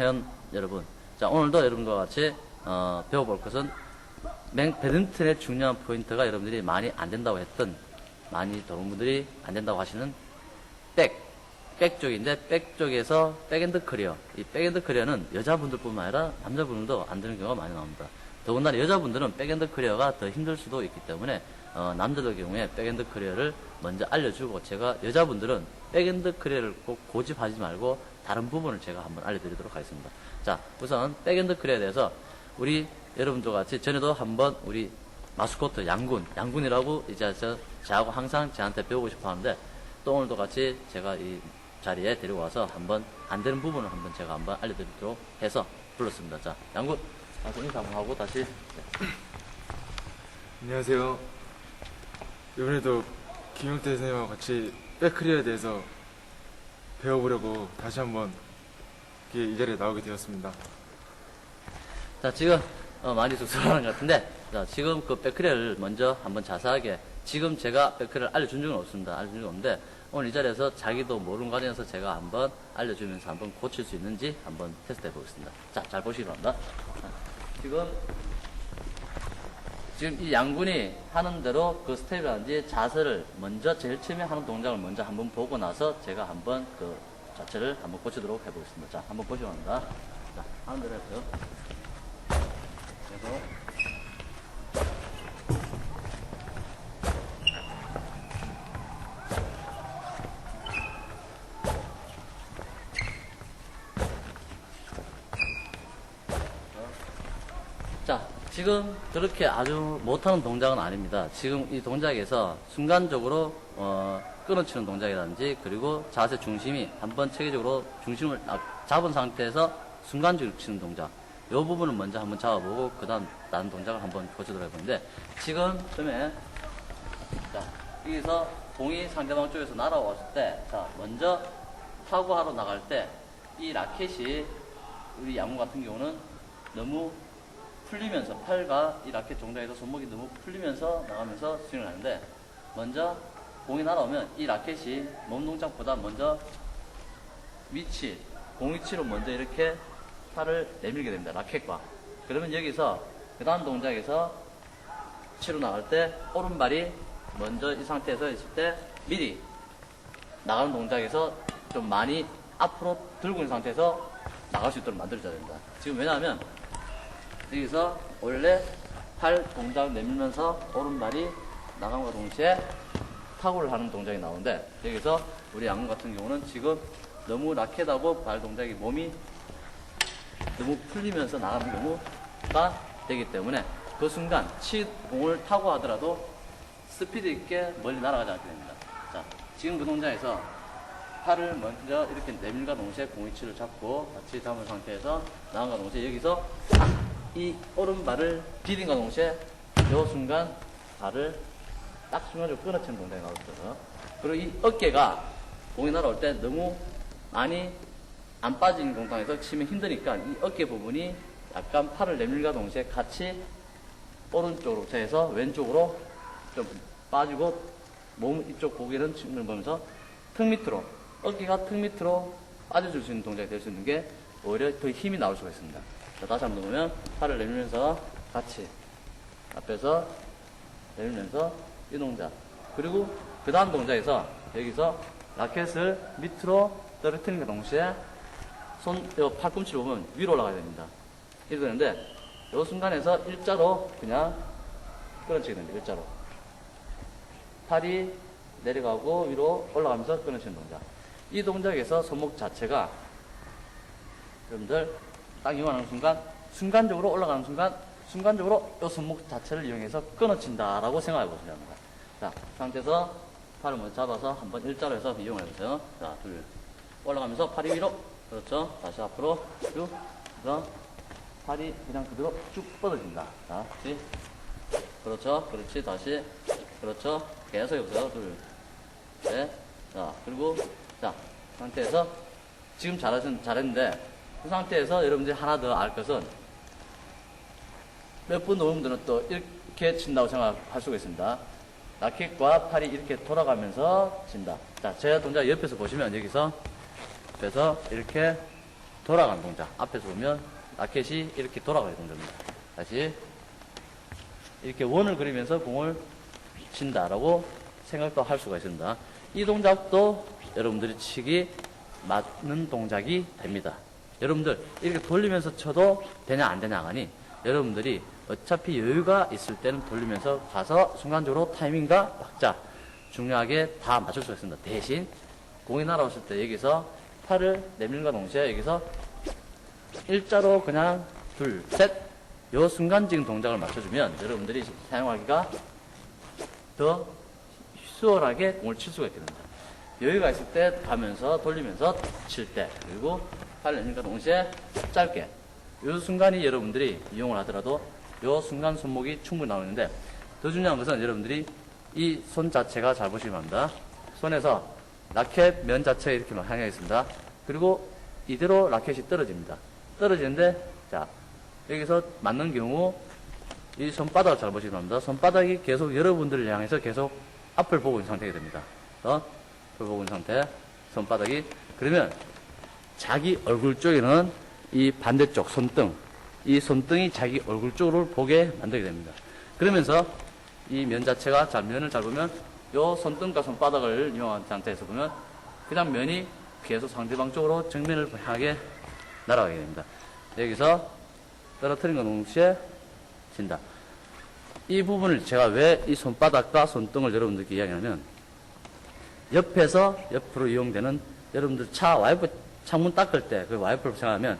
회원 여러분, 자 오늘도 여러분과 같이 어, 배워볼 것은 맹 배드민턴의 중요한 포인트가 여러분들이 많이 안 된다고 했던 많이 도는 분들이 안 된다고 하시는 백, 백 쪽인데 백 쪽에서 백앤드 커리어, 이 백앤드 커리어는 여자분들뿐만 아니라 남자분들도 안 되는 경우가 많이 나옵니다. 더군다나 여자분들은 백앤드 커리어가 더 힘들 수도 있기 때문에 어, 남자들 경우에 백앤드 커리어를 먼저 알려주고 제가 여자분들은 백앤드 커리어를 꼭 고집하지 말고 다른 부분을 제가 한번 알려드리도록 하겠습니다. 자, 우선 백앤드 커리어에 대해서 우리 여러분들 같이 전에도 한번 우리 마스코트 양군, 양군이라고 이제 저, 저하고 항상 저한테 배우고 싶어 하는데 또 오늘도 같이 제가 이 자리에 데리고 와서 한번 안 되는 부분을 한번 제가 한번 알려드리도록 해서 불렀습니다. 자, 양군, 다시 인사 한번 하고 다시. 네. 안녕하세요. 이번에도 김용태 선생님과 같이 백크리어에 대해서 배워보려고 다시 한번 이 자리에 나오게 되었습니다. 자, 지금 어, 많이 쑥스러워하는 것 같은데, 자, 지금 그 백크리어를 먼저 한번 자세하게, 지금 제가 백크리어를 알려준 적은 없습니다. 알려준 적은 없는데, 오늘 이 자리에서 자기도 모르는 과정에서 제가 한번 알려주면서 한번 고칠 수 있는지 한번 테스트 해 보겠습니다. 자, 잘 보시기 바랍니다. 자, 지금, 지금 이 양군이 하는 대로 그 스텝이라든지 자세를 먼저 제일 처음에 하는 동작을 먼저 한번 보고 나서 제가 한번 그 자체를 한번 고치도록 해보겠습니다. 자, 한번 보시기 바랍니다. 자, 하는 대로 해보세요. 그래서 자, 지금 그렇게 아주 못하는 동작은 아닙니다. 지금 이 동작에서 순간적으로 어, 끊어치는 동작이라든지 그리고 자세 중심이 한번 체계적으로 중심을 아- 잡은 상태에서 순간적으로 치는 동작. 이 부분을 먼저 한번 잡아보고 그 다음 다른 동작을 한번 고치도록 해보는데 지금 처음에 자, 여기서 공이 상대방 쪽에서 날아왔을 때, 자, 먼저 타구하러 나갈 때, 이 라켓이 우리 양무 같은 경우는 너무 풀리면서 팔과 이 라켓 종작에서 손목이 너무 풀리면서 나가면서 스윙을 하는데, 먼저 공이 날아오면 이 라켓이 몸 동작보다 먼저 위치, 공 위치로 먼저 이렇게 팔을 내밀게 됩니다. 라켓과. 그러면 여기서 그 다음 동작에서 치러 나갈 때 오른발이 먼저 이 상태에서 있을 때 미리 나가는 동작에서 좀 많이 앞으로 들고 있는 상태에서 나갈 수 있도록 만들어줘야 됩니다. 지금 왜냐하면 여기서 원래 팔 동작을 내밀면서 오른발이 나감과 동시에 타구를 하는 동작이 나오는데 여기서 우리 양궁 같은 경우는 지금 너무 라켓하고 발 동작이 몸이 너무 풀리면서 나가는 경우가 되기 때문에 그 순간 치 공을 타고 하더라도 스피드 있게 멀리 날아가지 않게 됩니다. 자, 지금 그 동작에서 팔을 먼저 이렇게 내밀과 동시에 공 위치를 잡고 같이 잡은 상태에서 나간과 동시에 여기서 이 오른발을 디딘과 동시에 이 순간 발을 딱 순간적으로 끊어치는 동작이 나오거든요. 그리고 이 어깨가 공이 날아올 때 너무 많이 안 빠지는 공간에서 치면 힘드니까 이 어깨 부분이 약간 팔을 내밀과 동시에 같이 오른쪽으로 해서 왼쪽으로 좀 빠지고 몸 이쪽 고개는 측면을 보면서 턱 밑으로 어깨가 턱 밑으로 빠져줄 수 있는 동작이 될 수 있는 게 오히려 더 힘이 나올 수가 있습니다. 자, 다시 한번 보면 팔을 내밀면서 같이 앞에서 내밀면서 이 동작 그리고 그 다음 동작에서 여기서 라켓을 밑으로 떨어뜨리는 것 동시에 손, 요 팔꿈치를 보면 위로 올라가야 됩니다. 이렇게 되는데, 요 순간에서 일자로 그냥 끊어치게 됩니다. 일자로. 팔이 내려가고 위로 올라가면서 끊어치는 동작. 이 동작에서 손목 자체가 여러분들 딱 이용하는 순간, 순간적으로 올라가는 순간, 순간적으로 이 손목 자체를 이용해서 끊어친다라고 생각해 보시면 됩니다. 자, 상태에서 팔을 먼저 잡아서 한번 일자로 해서 이용해 보세요. 자, 둘. 올라가면서 팔이 위로. 그렇죠. 다시 앞으로 쭉. 그래서 팔이 그냥 그대로 쭉 뻗어진다. 자, 그렇지. 그렇죠. 그렇지. 다시. 그렇죠. 계속 해보세요. 둘. 셋. 자, 그리고, 자, 상태에서 지금 잘하신, 잘했는데, 그 상태에서 여러분들이 하나 더 알 것은 몇분 노분들은 또 이렇게 친다고 생각할 수가 있습니다. 라켓과 팔이 이렇게 돌아가면서 친다. 자, 제 동작 옆에서 보시면 여기서 그래서 이렇게 돌아가는 동작. 앞에서 보면 라켓이 이렇게 돌아가는 동작입니다. 다시 이렇게 원을 그리면서 공을 친다라고 생각도 할 수가 있습니다. 이 동작도 여러분들이 치기 맞는 동작이 됩니다. 여러분들 이렇게 돌리면서 쳐도 되냐 안 되냐가 아니 여러분들이 어차피 여유가 있을 때는 돌리면서 가서 순간적으로 타이밍과 박자 중요하게 다 맞출 수가 있습니다. 대신 공이 날아왔을 때 여기서 팔을 내밀과 동시에 여기서 일자로 그냥 둘, 셋, 요 순간적인 동작을 맞춰주면 여러분들이 사용하기가 더 수월하게 공을 칠 수가 있게 됩니다. 여유가 있을 때 가면서 돌리면서 칠 때, 그리고 팔 내밀과 동시에 짧게. 요 순간이 여러분들이 이용을 하더라도 요 순간 손목이 충분히 나오는데 더 중요한 것은 여러분들이 이 손 자체가 잘 보시면 합니다. 손에서 라켓 면 자체가 이렇게 향해 있습니다. 그리고 이대로 라켓이 떨어집니다. 떨어지는데 자 여기서 맞는 경우 이 손바닥을 잘 보시면 합니다. 손바닥이 계속 여러분들을 향해서 계속 앞을 보고 있는 상태가 됩니다. 어? 앞을 보고 있는 상태 손바닥이 그러면 자기 얼굴 쪽에는 이 반대쪽 손등 이 손등이 자기 얼굴 쪽으로 보게 만들게 됩니다. 그러면서 이 면 자체가 자 면을 잘 보면 요 손등과 손바닥을 이용한 상태에서 보면 그냥 면이 계속 상대방 쪽으로 정면을 향하게 날아가게 됩니다. 여기서 떨어뜨린 것 동시에 진다. 이 부분을 제가 왜 이 손바닥과 손등을 여러분들께 이야기하면 옆에서 옆으로 이용되는 여러분들 차 와이프 창문 닦을 때 그 와이프를 생각하면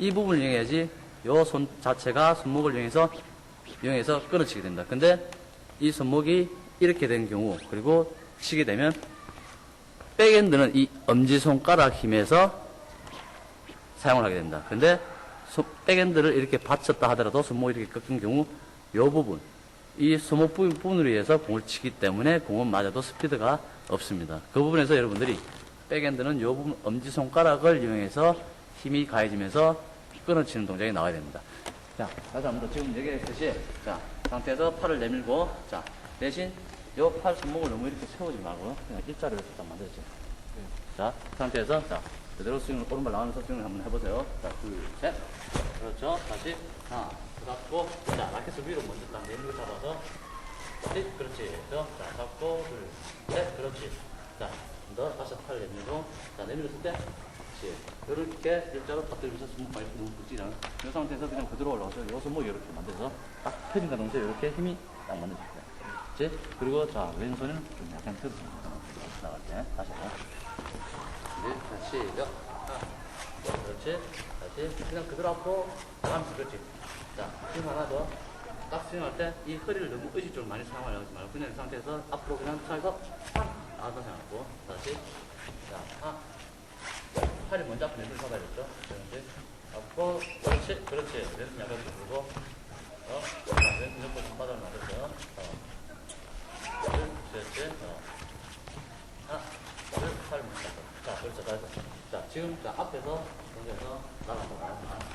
이 부분을 이용해야지 요 손 자체가 손목을 이용해서 이용해서 끊어치게 된다. 근데 이 손목이 이렇게 된 경우 그리고 치게 되면 백엔드는 이 엄지손가락 힘에서 사용을 하게 된다. 근데 손- 백엔드를 이렇게 받쳤다 하더라도 손목이 이렇게 꺾인 경우 이 부분, 이 손목 부분- 부분으로 의해서 공을 치기 때문에 공은 맞아도 스피드가 없습니다. 그 부분에서 여러분들이 백엔드는 이 부분 엄지손가락을 이용해서 힘이 가해지면서 끊어치는 동작이 나와야 됩니다. 자, 다시 한 번 더 지금 여기에 있듯이 자, 상태에서 팔을 내밀고 자, 대신 이팔 손목을 너무 이렇게 세우지 말고 그냥 이렇게 딱 만들어주세요. 자, 그 상태에서 자, 그대로 스윙을 오른발 나가면서 스윙을 한번 해보세요. 자, 둘, 셋. 그렇죠. 다시 하나, 잡고 자, 라켓을 위로 먼저 딱 내밀고 잡아서 셋, 그렇지. 자, 자, 잡고 둘, 셋, 그렇지. 자, 너 다시 팔 내밀고 자, 내밀었을 때. 이렇게 일자로 딱 들면서 손목 많이 너무 굵지는 이 상태에서 그냥 그대로 올라가서 이 손목 이렇게 만들어서 딱 펴진다 동시에 이렇게 힘이 딱 만들어줄 거야. 그렇지? 그리고 자, 왼손은 좀 약간 틀어 나갈 때 다시 이제 다시 시작. 하나, 그렇지. 다시 그냥 그대로 앞으로 나가면서 그렇지. 자, 스윙 하나 더. 딱 스윙할 때 이 허리를 너무 의식적으로 많이 사용하려고 하지 말고 그냥 이 상태에서 앞으로 그냥 차에서 팍 나가서 생각하고 다시 자, 하나 팔이 먼저 앞에 내밀 잡아야겠죠? 그렇지. 앞으로 그렇지. 그렇지. 왼손 약간 들고 어? 자, 왼손 옆으로 손바닥을 맞았어요. 어. 둘, 그렇지. 어. 하나, 둘, 팔 먼저 잡고. 자, 그렇죠. 다 했어. 자, 지금 자, 앞에서 여기에서 나가서 나가서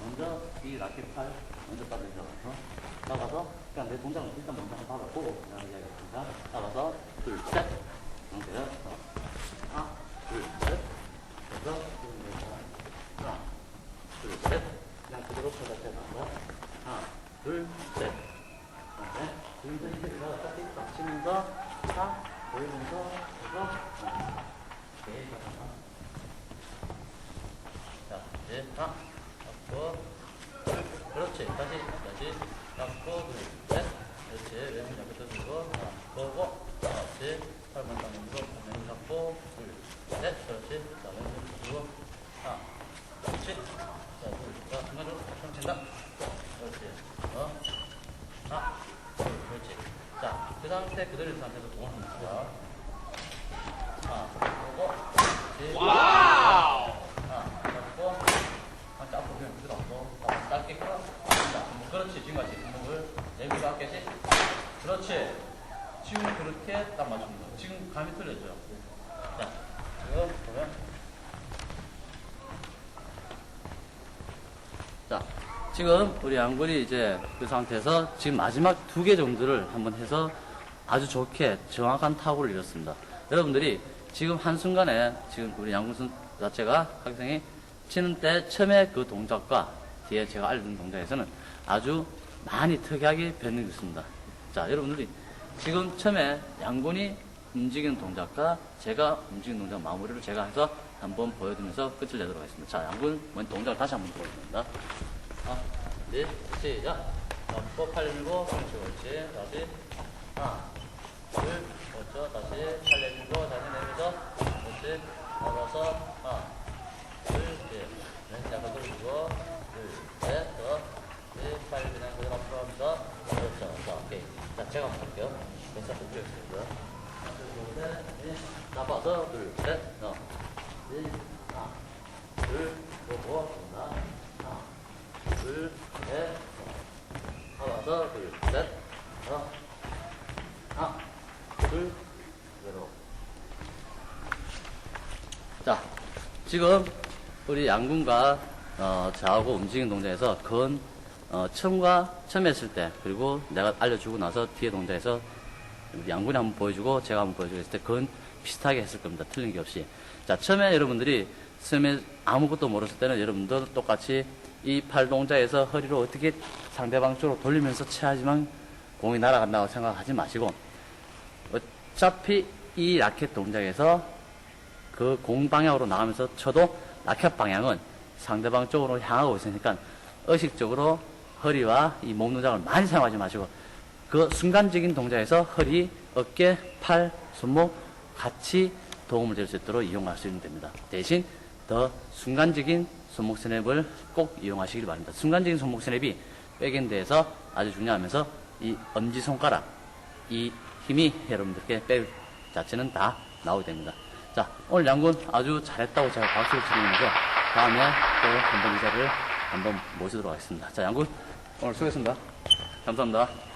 먼저 이 라켓 팔 먼저 따르죠. 어? 나가서 그냥 내 동작을 일단 먼저 한번 받아보고 그냥 이야기하겠습니다. 나가서 둘, 셋. 상태요. 어. 하나, 둘, 셋. 그래서 지금 하나, 둘, 셋. 그냥 그대로 쳐다쳐 나서 하나, 둘, 셋. 네. 지금도 이렇게 들어가 딱딱 보이면서 잠깐만. 자, 이제 하나, 둘, 그렇지. 다시, 다시 잡고 둘, 셋. 그렇지. 왼손 옆에 들고 하나, 보고 그렇지. 팔만 딱 내밀고 왼손 잡고 둘, 셋. 그렇지. 자, 왼손 들고 하나, 그렇지. 자, 둘, 자, 중간으로 좀 친다. 그렇지. 어, 하나, 둘, 그렇지. 자, 그 상태 그대로 상태에서 치자. 하나, 보고 그렇지. 하나, 잡고 한자 앞으로 그냥 그대로 앞으로 자, 짧게 끌어. 자, 뭐 그렇지. 지금 같이 등목을 내밀고 할게지. 그렇지. 지금 그렇게 딱 맞춥니다. 지금 감이 틀려져요. 자, 지금 보면 자, 지금 우리 양군이 이제 그 상태에서 지금 마지막 두 개 정도를 한번 해서 아주 좋게 정확한 타구를 이뤘습니다. 여러분들이 지금 한순간에 지금 우리 양군 선 자체가 학생이 치는 때 처음에 그 동작과 뒤에 제가 알려준 동작에서는 아주 많이 특이하게 변형이 있습니다. 자, 여러분들이 지금 처음에 양군이 움직이는 동작과 제가 움직이는 동작 마무리를 제가 해서 한번 보여드리면서 끝을 내도록 하겠습니다. 자, 양군 먼저 동작을 다시 한번 보여드립니다. 하나, 둘, 시작. 잡고 팔 밀고 그렇지, 그렇지. 다시 하나, 둘, 그렇죠. 다시 팔 내밀고 다시 내밀어. 그렇지. 잡아서 하나, 둘, 셋. 왼쪽 약간 돌리고 둘, 셋, 더. 자, 지금 우리 양군과 어, 저하고 움직이는 동작에서 그건 어, 처음과 처음 했을 때 그리고 내가 알려주고 나서 뒤에 동작에서 양군이 한번 보여주고 제가 한번 보여주고 했을 때 그건 비슷하게 했을 겁니다. 틀린 게 없이. 자, 처음에 여러분들이 처음에 아무것도 모르실 때는 여러분들 똑같이 이 팔 동작에서 허리를 어떻게 상대방 쪽으로 돌리면서 쳐야지만 공이 날아간다고 생각하지 마시고 어차피 이 라켓 동작에서 그 공 방향으로 나가면서 쳐도 라켓 방향은 상대방 쪽으로 향하고 있으니까 의식적으로 허리와 이 몸 동작을 많이 사용하지 마시고 그 순간적인 동작에서 허리, 어깨, 팔, 손목 같이 도움을 줄 수 있도록 이용할 수 있는 됩니다. 대신 더 순간적인 손목 스냅을 꼭 이용하시길 바랍니다. 순간적인 손목 스냅이 백엔드에서 아주 중요하면서 이 엄지손가락, 이 힘이 여러분들께 백 자체는 다 나오게 됩니다. 자, 오늘 양군 아주 잘했다고 제가 박수를 치면서 다음에 또 한번 이 자리를 한번 모시도록 하겠습니다. 자, 양군 오늘 수고했습니다. 감사합니다.